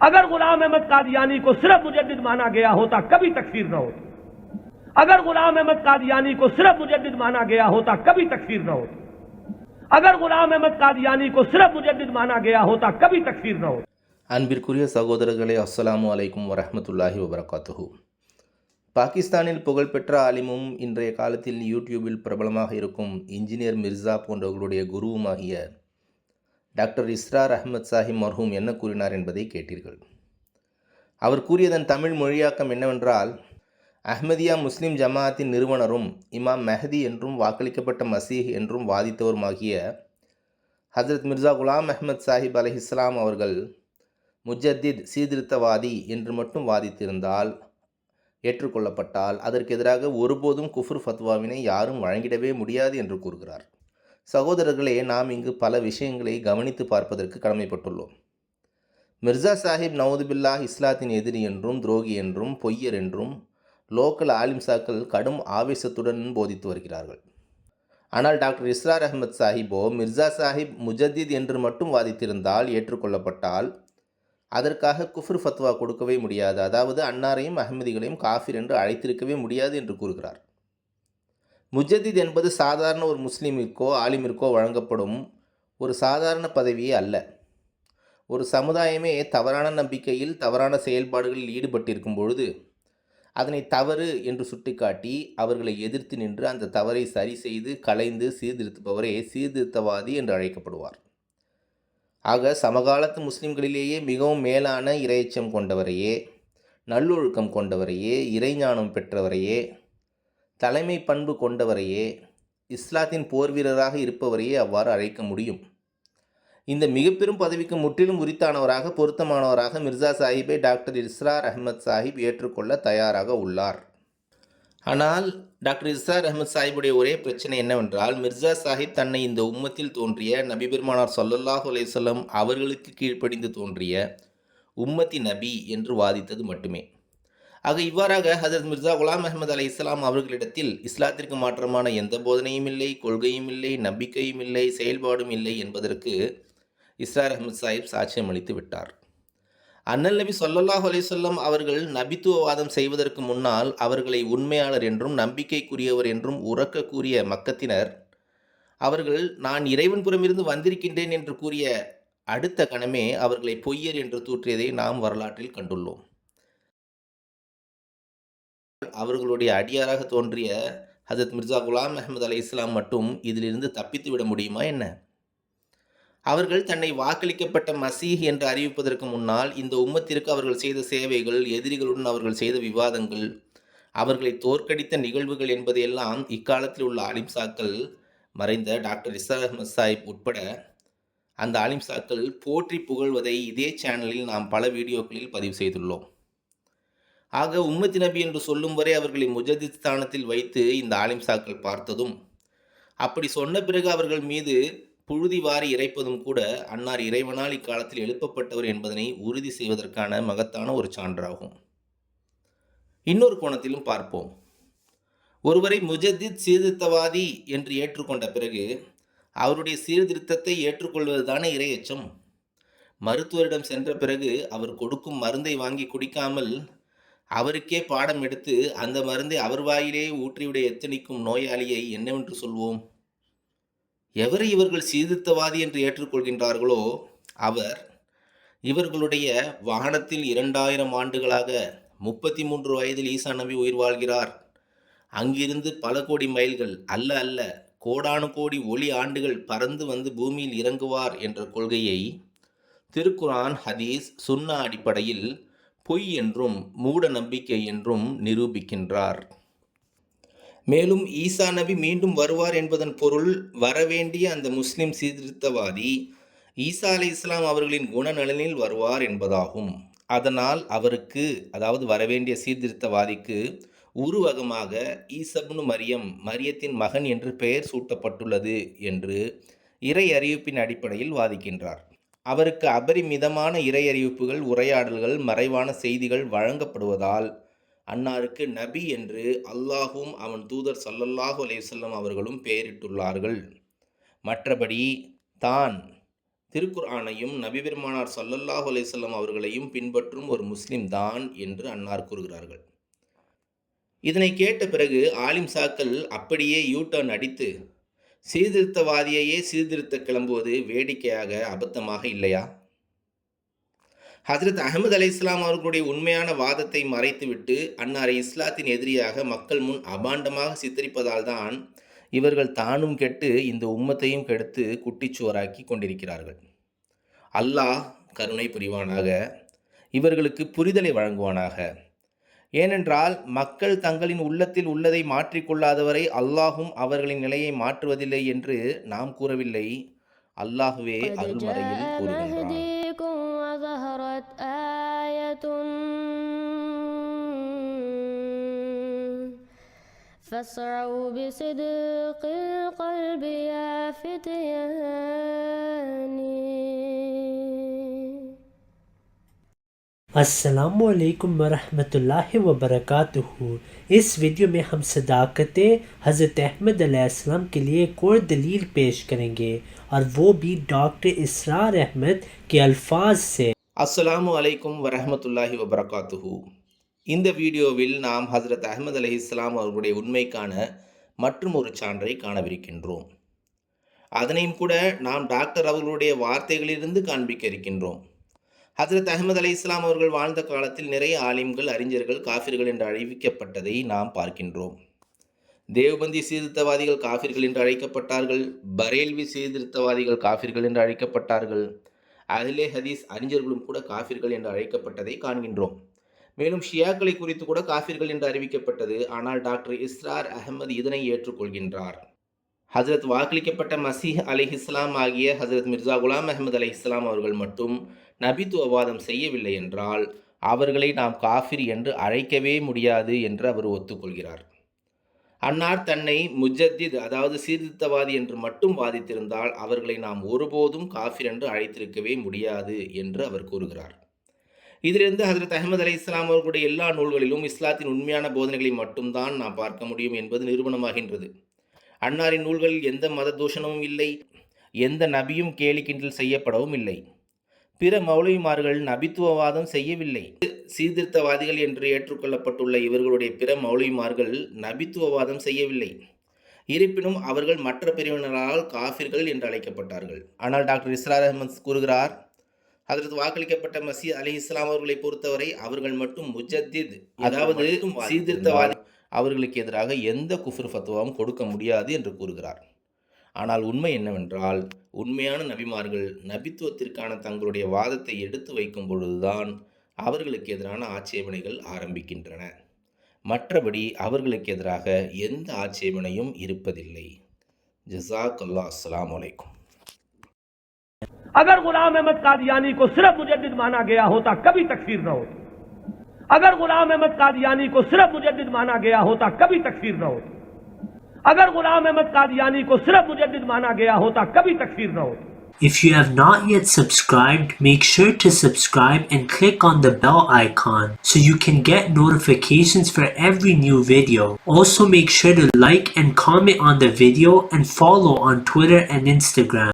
अगर गुलाम अहमद कादियानी को सिर्फ मुजद्दिद माना गया होता कभी तकफीर न होती अगर गुलाम अहमद कादियानी को सिर्फ मुजद्दिद माना गया होता कभी तकफीर न होती अगर गुलाम अहमद कादियानी को सिर्फ मुजद्दिद माना गया होता कभी तकफीर न होती அன்பிற்குரிய சகோதரர்களே அஸ்ஸலாமு அலைக்கும் வரஹ்மத்துல்லாஹி வபரகாத்துஹு பாகிஸ்தானில் புகழ்பெற்ற ஆலிமும் இன்றைய காலத்தில் யூடியூபில் பிரபலமாக இருக்கும் இன்ஜினியர் மிர்சா போன்றவர்களுடைய குருவுமாகிய டாக்டர் இஸ்ரார் அஹ்மத் சாஹிப் மர்ஹூம் என்ன கூறினார் என்பதை கேட்டீர்கள். அவர் கூறியதன் தமிழ் மொழியாக்கம் என்னவென்றால் அஹ்மதியா முஸ்லிம் ஜமாஅத்தின் நிறுவனரும் இமாம் மெஹதி என்றும் வாக்களிக்கப்பட்ட மசீஹ் என்றும் வாதித்தவருமாகிய ஹஜரத் மிர்சா குலாம் அஹ்மத் சாஹிப் அலைஹிஸ்ஸலாம் அவர்கள் முஜத்தித் சீர்திருத்தவாதி என்று மட்டும் வாதித்திருந்தால் ஏற்றுக்கொள்ளப்பட்டால் அதற்கு எதிராக ஒருபோதும் குஃபுர் ஃபத்வாவினை யாரும் வழங்கிடவே முடியாது என்று கூறுகிறார். சகோதரர்களே நாம் இங்கு பல விஷயங்களை கவனித்து பார்ப்பதற்கு கடமைப்பட்டுள்ளோம். மிர்சா சாஹிப் நவதுபில்லா இஸ்லாத்தின் எதிரி என்றும் துரோகி என்றும் பொய்யர் என்றும் லோக்கல் ஆலிம்சாக்கள் கடும் ஆவேசத்துடன் போதித்து வருகிறார்கள். ஆனால் டாக்டர் இஸ்ரார் அஹமத் சாஹிப்போ மிர்சா சாஹிப் முஜத்தித் என்று மட்டும் வாதித்திருந்தால் ஏற்றுக்கொள்ளப்பட்டால் அதற்காக குஃப்ர் ஃபத்வா கொடுக்கவே முடியாது. அதாவது அன்னாரையும் அகமதிகளையும் காஃபிர் என்று அழைத்திருக்கவே முடியாது என்று கூறுகிறார். முஜதித் என்பது சாதாரண ஒரு முஸ்லீமிற்கோ ஆலிமிற்கோ வழங்கப்படும் ஒரு சாதாரண பதவியே அல்ல. ஒரு சமுதாயமே தவறான நம்பிக்கையில் தவறான செயல்பாடுகளில் ஈடுபட்டிருக்கும் பொழுது அதனை தவறு என்று சுட்டிக்காட்டி அவர்களை எதிர்த்து நின்று அந்த தவறை சரி செய்து கலைந்து சீர்திருத்துபவரே சீர்திருத்தவாதி என்று அழைக்கப்படுவார். ஆக சமகாலத்து முஸ்லிம்களிலேயே மிகவும் மேலான இரையச்சம் கொண்டவரையே நல்லொழுக்கம் கொண்டவரையே இறைஞானம் பெற்றவரையே தலைமை பண்பு கொண்டவரையே இஸ்லாத்தின் போர் வீரராக இருப்பவரையே அவ்வாறு அழைக்க முடியும். இந்த மிகப்பெரும் பதவிக்கு முற்றிலும் உரித்தானவராக பொருத்தமானவராக மிர்சா சாஹிப்பை டாக்டர் இஸ்ரார் அஹமத் சாஹிப் ஏற்றுக்கொள்ள தயாராக உள்ளார். ஆனால் டாக்டர் இஸ்ரார் அஹமத் சாஹிபுடைய ஒரே பிரச்சனை என்னவென்றால் மிர்சா சாஹிப் தன்னை இந்த உம்மத்தில் தோன்றிய நபி பெருமானார் சொல்லல்லாஹு அலையம் அவர்களுக்கு கீழ்ப்படிந்து தோன்றிய உம்மத்தி நபி என்று வாதித்தது மட்டுமே. ஆக இவ்வாறாக ஹசரத் மிர்சா குலாம் அஹமது அலை இஸ்லாம் அவர்களிடத்தில் இஸ்லாத்திற்கு மாற்றமான எந்த போதனையும் இல்லை கொள்கையும் இல்லை நம்பிக்கையும் இல்லை செயல்பாடும் இல்லை என்பதற்கு இஸ்ரார் அஹமது சாஹிப் சாட்சியம் அளித்து விட்டார். அண்ணல் நபி சொல்லல்லாஹ் அலிசல்லம் அவர்கள் நபித்துவவாதம் செய்வதற்கு முன்னால் அவர்களை உண்மையாளர் என்றும் நம்பிக்கைக்குரியவர் என்றும் உறக்க கூறிய மக்கத்தினர் அவர்கள் நான் இறைவன் புறமிருந்து வந்திருக்கின்றேன் என்று கூறிய அடுத்த கணமே அவர்களை பொய்யர் என்று தூற்றியதை நாம் வரலாற்றில் கண்டுள்ளோம். அவர்களுடைய அடியாராக தோன்றிய ஹசத் மிர்சா குலாம் அஹமது அலை இஸ்லாம் மட்டும் இதிலிருந்து தப்பித்து விட முடியுமா என்ன? அவர்கள் தன்னை வாக்களிக்கப்பட்ட மசீஹ் என்று அறிவிப்பதற்கு முன்னால் இந்த உம்மத்திற்கு அவர்கள் செய்த சேவைகள் எதிரிகளுடன் அவர்கள் செய்த விவாதங்கள் அவர்களை தோற்கடித்த நிகழ்வுகள் என்பதையெல்லாம் இக்காலத்தில் உள்ள ஆலிம்சாக்கள் மறைந்த டாக்டர் இசார் அஹமத் சாஹிப் உட்பட அந்த ஆலிம்சாக்கள் போற்றி புகழ்வதை இதே சேனலில் நாம் பல வீடியோக்களில் பதிவு செய்துள்ளோம். ஆக உம்மத்தி நபி என்று சொல்லும் வரை அவர்களை முஜதித் ஸ்தானத்தில் வைத்து இந்த ஆலிம்சாக்கள் பார்த்ததும் அப்படி சொன்ன பிறகு அவர்கள் மீது புழுதி வாரி இறைப்பதும் கூட அன்னார் இறைவனால் இக்காலத்தில் எழுப்பப்பட்டவர் என்பதனை உறுதி செய்வதற்கான மகத்தான ஒரு சான்றாகும். இன்னொரு கோணத்திலும் பார்ப்போம். ஒருவரை முஜதித் சீர்திருத்தவாதி என்று ஏற்றுக்கொண்ட பிறகு அவருடைய சீர்திருத்தத்தை ஏற்றுக்கொள்வதுதானே இரையச்சம்? மருத்துவரிடம் சென்ற பிறகு அவர் கொடுக்கும் மருந்தை வாங்கி குடிக்காமல் அவருக்கே பாடம் எடுத்து அந்த மருந்தை அவர் வாயிலே ஊற்றிவிட எத்தனிக்கும் நோயாளியை என்னவென்று சொல்வோம்? எவரை இவர்கள் சீர்திருத்தவாதி என்று ஏற்றுக்கொள்கின்றார்களோ அவர் இவர்களுடைய வாகனத்தில் இரண்டாயிரம் ஆண்டுகளாக முப்பத்தி மூன்று வயதில் ஈசா நபி உயிர் வாழ்கிறார். அங்கிருந்து பல கோடி மைல்கள் அல்ல அல்ல கோடானு கோடி ஒளி ஆண்டுகள் பறந்து வந்து பூமியில் இறங்குவார் என்ற கொள்கையை திருக்குரான் ஹதீஸ் சுன்னா அடிப்படையில் பொய் என்றும் மூட நம்பிக்கை என்றும் நிரூபிக்கின்றார். மேலும் ஈசா நபி மீண்டும் வருவார் என்பதன் பொருள் வரவேண்டிய அந்த முஸ்லிம் சீர்திருத்தவாதி ஈசா அலி இஸ்லாம் அவர்களின் குணநலனில் வருவார் என்பதாகும். அதனால் அவருக்கு அதாவது வரவேண்டிய சீர்திருத்தவாதிக்கு உருவகமாக ஈசப்னு மரியம் மரியத்தின் மகன் என்று பெயர் சூட்டப்பட்டுள்ளது என்று இறை அறிவிப்பின் அடிப்படையில் வாதிக்கின்றார். அவருக்கு அபரிமிதமான இறையறிவிப்புகள் உரையாடல்கள் மறைவான செய்திகள் வழங்கப்படுவதால் அன்னாருக்கு நபி என்று அல்லாஹும் அவன் தூதர் சல்லல்லாஹு அலையுசல்லம் அவர்களும் பெயரிட்டுள்ளார்கள். மற்றபடி தான் திருக்குர்ஆனையும் நபிபெருமானார் சல்லல்லாஹு அலையுசல்லம் அவர்களையும் பின்பற்றும் ஒரு முஸ்லிம் தான் என்று அன்னார் கூறுகிறார்கள். இதனை கேட்ட பிறகு ஆலிம் சாக்கள் அப்படியே யூ டர்ன் அடித்து சீர்திருத்தவாதியையே சீர்திருத்த கிளம்புவது வேடிக்கையாக அபத்தமாக இல்லையா? ஹசரத் அகமது அலை இஸ்லாம் அவர்களுடைய உண்மையான வாதத்தை மறைத்துவிட்டு அன்னாரை இஸ்லாத்தின் எதிரியாக மக்கள் முன் அபாண்டமாக சித்தரிப்பதால் தான் இவர்கள் தானும் கெட்டு இந்த உம்மத்தையும் கெடுத்து குட்டிச்சுவராக்கி கொண்டிருக்கிறார்கள். அல்லாஹ் கருணை புரிவானாக. இவர்களுக்கு புரிதலை வழங்குவானாக. ஏனென்றால் மக்கள் தங்களின் உள்ளத்தில் உள்ளதை மாற்றிக்கொள்ளாதவரை அல்லாஹும் அவர்களின் நிலையை மாற்றுவதில்லை என்று நாம் கூறவில்லை. அல்லாஹுவே அருள்மறையில் கூறுகின்றான். असलकम वरहमतुल्लाहि वबरकातुहू इस वीडियो में हम सदाकत हज़रत अहमद अलैहिस्सलाम के लिए एक और दलील पेश करेंगे और वो भी डॉक्टर इसरार अहमद के अल्फाज से அஸ்ஸலாமு அலைக்கும் வரஹ்மத்துல்லாஹி வபரகாத்துஹு இந்த வீடியோவில் நாம் ஹஜரத் அஹ்மத் அலி இஸ்லாம் அவர்களுடைய உண்மைக்கான மற்றும் ஒரு சான்றை காணவிருக்கின்றோம் அதனையும் கூட நாம் டாக்டர் அவர்களுடைய வார்த்தைகளிலிருந்து காண்பிக்க இருக்கின்றோம் ஹசரத் அகமது அலி இஸ்லாம் அவர்கள் வாழ்ந்த காலத்தில் நிறைய ஆலிம்கள் அறிஞர்கள் காஃபிர்கள் என்று அறிவிக்கப்பட்டதை நாம் பார்க்கின்றோம். தேவ்பந்தி சீர்திருத்தவாதிகள் காஃபிர்கள் என்று அழைக்கப்பட்டார்கள் பரேல்வி சீர்திருத்தவாதிகள் காஃபிர்கள் என்று அழைக்கப்பட்டார்கள் அதிலே ஹதீஸ் அறிஞர்களும் கூட காஃபிர்கள் என்று அழைக்கப்பட்டதை காண்கின்றோம். மேலும் ஷியாக்களை குறித்து கூட காஃபிர்கள் என்று அறிவிக்கப்பட்டது ஆனால் டாக்டர் இஸ்ரார் அகமது இதனை ஏற்றுக்கொள்கின்றார். ஹசரத் வாக்களிக்கப்பட்ட மசீஹ் அலி இஸ்லாம் ஆகிய ஹசரத் மிர்சா குலாம் அஹமது அலி இஸ்லாம் அவர்கள் மட்டும் நபித்துவவாதம் செய்யவில்லை என்றால் அவர்களை நாம் காஃபிர் என்று அழைக்கவே முடியாது என்று அவர் ஒத்துக்கொள்கிறார். அன்னார் தன்னை முஜத்தித் அதாவது சீர்திருத்தவாதி என்று மட்டும் வாதித்திருந்தால் அவர்களை நாம் ஒருபோதும் காஃபிர் என்று அழைத்திருக்கவே முடியாது என்று அவர் கூறுகிறார். இதிலிருந்து ஹசரத் அஹமது அலி இஸ்லாம் அவர்களுடைய எல்லா நூல்களிலும் இஸ்லாத்தின் உண்மையான போதனைகளை மட்டும்தான் நாம் பார்க்க முடியும் என்பது நிரூபணமாகின்றது. அன்னாரின் நூல்களில் எந்த மத தூஷணமும் இல்லை எந்த நபியும் கேலி கிண்டல் செய்யப்படவும் இல்லை. பிற மௌலவிமார்கள் நபித்துவவாதம் செய்யவில்லை. சீர்திருத்தவாதிகள் என்று ஏற்றுக்கொள்ளப்பட்டுள்ள இவர்களுடைய பிற மௌலவிமார்கள் நபித்துவவாதம் செய்யவில்லை. இருப்பினும் அவர்கள் மற்ற பிரிவினரால் காஃபிர்கள் என்று அழைக்கப்பட்டார்கள். ஆனால் டாக்டர் இஸ்ரார் அஹமத் கூறுகிறார் அதற்கு வாக்களிக்கப்பட்ட மசி அலி இஸ்லாம் அவர்களை பொறுத்தவரை அவர்கள் மட்டும் முஜத்தித். அதாவது சீர்திருத்தவாதி அவர்களுக்கு எதிராக எந்த குஃபர் ஃபத்துவாவும் கொடுக்க முடியாது என்று கூறுகிறார். ஆனால் உண்மை என்னவென்றால் உண்மையான நபிமார்கள் நபித்துவத்திற்கான தங்களுடைய வாதத்தை எடுத்து வைக்கும் பொழுதுதான் அவர்களுக்கு எதிரான ஆட்சேபனைகள் ஆரம்பிக்கின்றன மற்றபடி அவர்களுக்கு எதிராக எந்த ஆட்சேபனையும் இருப்பதில்லை ஜசாக் அல்லா அஸ்லாம் வலைக்கும் अगर गुलाम अहमद कादियानी को सिर्फ मुजद्दिद माना गया होता कभी तकफीर न होती अगर गुलाम अहमद कादियानी को सिर्फ मुजद्दिद माना गया होता कभी तकफीर न होती अगर गुलाम अहमद कादियानी को सिर्फ मुजद्दिद माना गया होता कभी तकफीर न होती If you have not yet subscribed, make sure to subscribe and click on the bell icon so you can get notifications for every new video. Also make sure to like and comment on the video and follow on Twitter and Instagram.